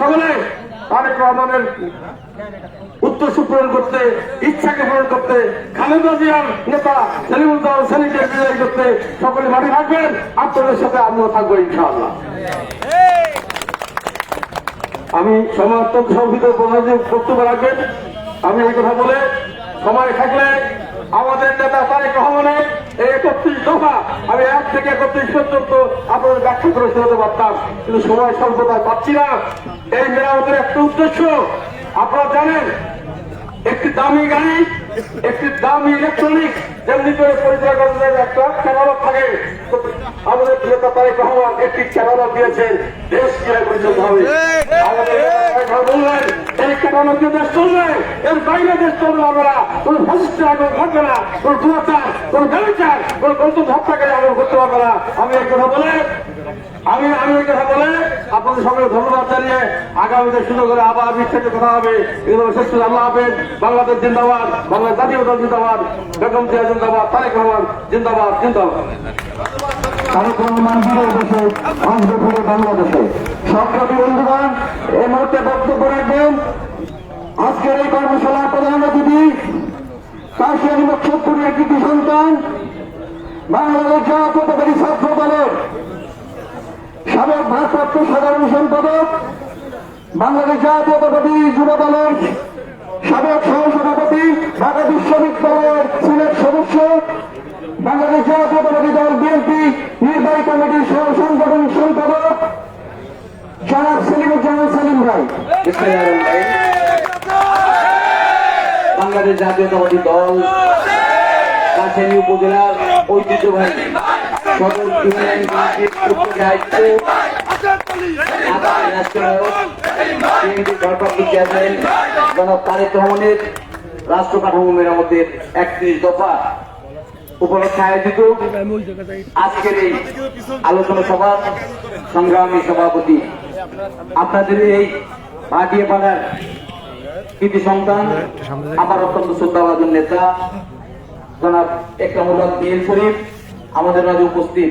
সকলে উত্তর পূরণ করতে, ইচ্ছাকে পূরণ করতে, খালেদা জিয়ার নেতা বিজয় করতে সকলে মাঠে থাকবেন। আপনাদের সাথে আমিও থাকব ইনশাআল্লাহ। আমি সমাজতক সংহিত বক্তব্য রাখবেন। আমি এই কথা বলে সময় থাকলে আমাদের নেতা তারেক রহমানের এই একত্রিশ দফা আমি এক থেকে একত্রিশ পর্যন্ত আপনাদের ব্যাখ্যা করে শোনাতে পারতাম। কিন্তু সময় স্বল্পতায় পাচ্ছি না। এই মেরামতের একটা উদ্দেশ্য, আপনারা জানেন, একটি দামি গাড়ি, একটি দামি ইলেকট্রনিক যেমনি করে পরিচালকের একটা ক্যানালক থাকে। আমাদের নেতা তারেক রহমান একটি ক্যানালক দিয়েছেন, দেশ কীভাবে পরিচালিত হবে। দিয়ে দেশ চলবে, এর বাইরে দেশ চলবে পারবে না কোন ফসিস্ট আগ্রহ ঘটবে না, কোন দুরাচার, কোন ব্যবচার কোন গন্তব্য হত্যাকারী আগ্রহ করতে পারবে না। আমি এই কথা বলে, আমি আমি এই কথা বলে আপনাদের সঙ্গে ধন্যবাদ জানিয়ে আগামীতে সুযোগ করে আবার বিস্তারিত কথা হবে। এগুলো শেষ করে আল্লাহ হাফেজ। বাংলাদেশ জিন্দাবাদ বাংলা জাতীয় দল জিন্দাবাদ, বেগম জিয়া জিন্দাবাদ, তারেক রহমান জিন্দাবাদ জিন্দাবাদ। তারেক রহমান বিজয় দেশে বাংলাদেশে। বন্ধুগণ, এই মুহূর্তে বক্তব্য রাখবেন আজকের এই কর্মশালার প্রধান অতিথি, কাশিয়ানি মুখ্যপুরের কৃতি সন্তান, বাংলাদেশ জাতীয়তাবাদী ছাত্র দলের সাবেক ভারপ্রাপ্ত সাধারণ সম্পাদক, বাংলাদেশ জাতীয়তাবাদী যুব দলের সাবেক সহসভাপতি, ঢাকা বিশ্ববিদ্যালয়ের সিনেট সদস্য, বাংলাদেশ জাতীয়তাবাদী দল বিএনপি নির্বাহী কমিটির সহ সাংগঠনিক সম্পাদক, জনাব সেলিমুজ্জামান সেলিম ভাই। বাংলাদেশ জাতীয়তাবাদী দল কাছানি উপজেলার ঐতিহ্যবাহী সদর ইউনিয়ন চেয়ারম্যান জনাব তারেক রহমানের রাষ্ট্র কাঠামো মেরামতের একত্রিশ দফা উপলক্ষে আয়োজিত আজকের এই আলোচনা সভা সংগ্রামী সভাপতি। আপনাদের এই ভাটিয়ে পাড়ার কৃতি সন্তান আমার অত্যন্ত শ্রদ্ধাভাজন নেতা, জনাব একরামুল্লাহ বিএল শরীফ, আমাদের মাঝে উপস্থিত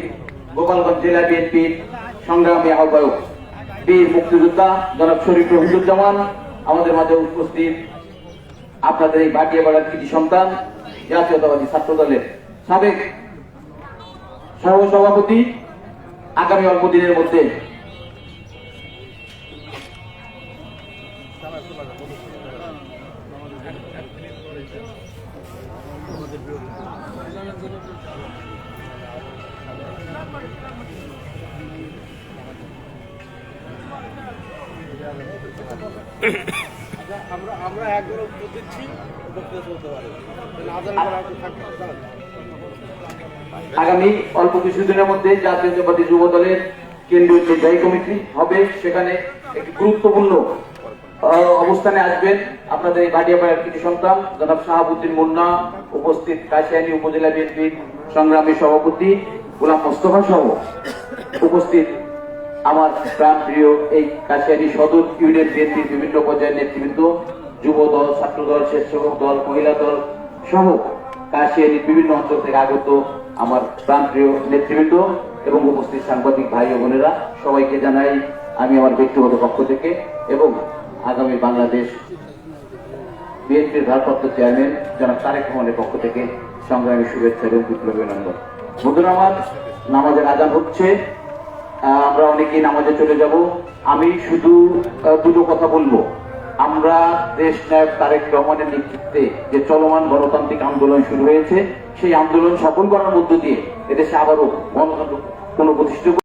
গোপালগঞ্জ জেলা বিএনপির সংগ্রামী আহ্বায়ক বীর মুক্তিযোদ্ধা জনাব শরীফ রহিদুজ্জামান আমাদের মাঝে উপস্থিত আপনাদের এই ভাটিয়াপাড়ার কৃতি সন্তান, জাতীয়তাবাদী ছাত্র দলের সাবেক সহ সভাপতি আগামী অল্প দিনের মধ্যে আমরা আমরা একবার দিচ্ছি। আগামী অল্প কিছুদিনের মধ্যে জাতীয়তাবাদী যুব দলের কেন্দ্রীয় নির্বাহী কমিটি হবে সেখানে একটি গুরুত্বপূর্ণ অবস্থানে আসবেন আপনাদের এই ভাটিয়াপাড়ার কৃতি সন্তান জনাব শাহাবুদ্দিন মুন্না উপস্থিত কাশিয়ানী উপজেলা বিএনপির সংগ্রামী সভাপতি, গোলাম মোস্তফা সহ উপস্থিত আমার প্রাণ প্রিয় এই কাশিয়ানী সদর ইউনিয়ন বিএনপির বিভিন্ন পর্যায়ের নেতৃবৃন্দ যুব দল ছাত্র দল স্বেচ্ছাসেবক দল, মহিলা দল সহ কাশিয়ানির বিভিন্ন অঞ্চল থেকে আগত আমার প্রাণপ্রিয় নেতৃবৃন্দ এবং উপস্থিত সাংবাদিক ভাই ও বোনেরা, সবাইকে জানাই আমি আমার ব্যক্তিগত পক্ষ থেকে এবং আগামী বাংলাদেশ বিএনপির ভারপ্রাপ্ত চেয়ারম্যান জনাব তারেক রহমানের পক্ষ থেকে সংগ্রামী শুভেচ্ছা এবং বিপ্লবী অভিনন্দন। বন্ধুরা আমার নামাজের আজান হচ্ছে। আমরা অনেকেই নামাজে চলে যাব। আমি শুধু দুটো কথা বলব। আমরা দেশ নায়ক তারেক রহমানের নেতৃত্বে যে চলমান গণতান্ত্রিক আন্দোলন শুরু হয়েছে, সেই আন্দোলন সফল করার মধ্য দিয়ে এদেশে আবারও গণতন্ত্র পুনঃপ্রতিষ্ঠিত